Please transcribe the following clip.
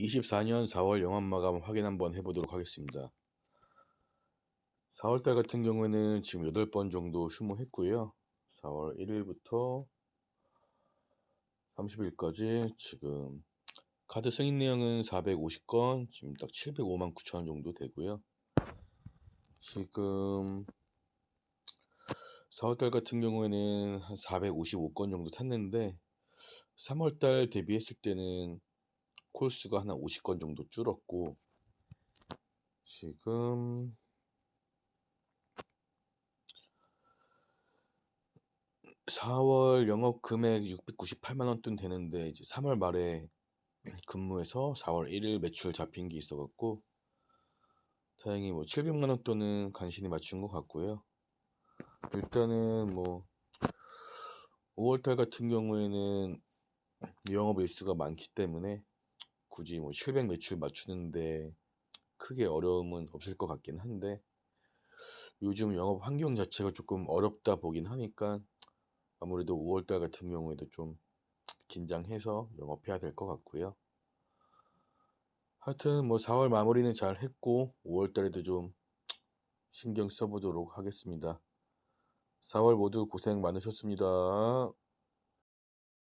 24년 4월 영업 마감 확인 한번 해보도록 하겠습니다. 4월달 같은 경우에는 지금 8번 정도 휴무했고요. 4월 1일부터 30일까지 지금 카드 승인 내역은 450건, 지금 딱 705만 9천 원 정도 되고요. 지금 4월달 같은 경우에는 한 455건 정도 탔는데 3월달 대비했을 때는 콜수가 한 50건 정도 줄었고 지금 4월 영업 금액 698만 원돈 되는데 이제 3월 말에 근무해서 4월 1일 매출 잡힌 게 있어갖고 다행히 뭐 700만 원 돈은 간신히 맞춘 것 같고요. 일단은 뭐 5월달 같은 경우에는 영업 일수가 많기 때문에 굳이 뭐 700 매출 맞추는데 크게 어려움은 없을 것 같긴 한데 요즘 영업 환경 자체가 조금 어렵다 보긴 하니까 아무래도 5월달 같은 경우에도 좀 긴장해서 영업해야 될 것 같고요. 하여튼 뭐 4월 마무리는 잘 했고 5월달에도 좀 신경 써보도록 하겠습니다. 4월 모두 고생 많으셨습니다.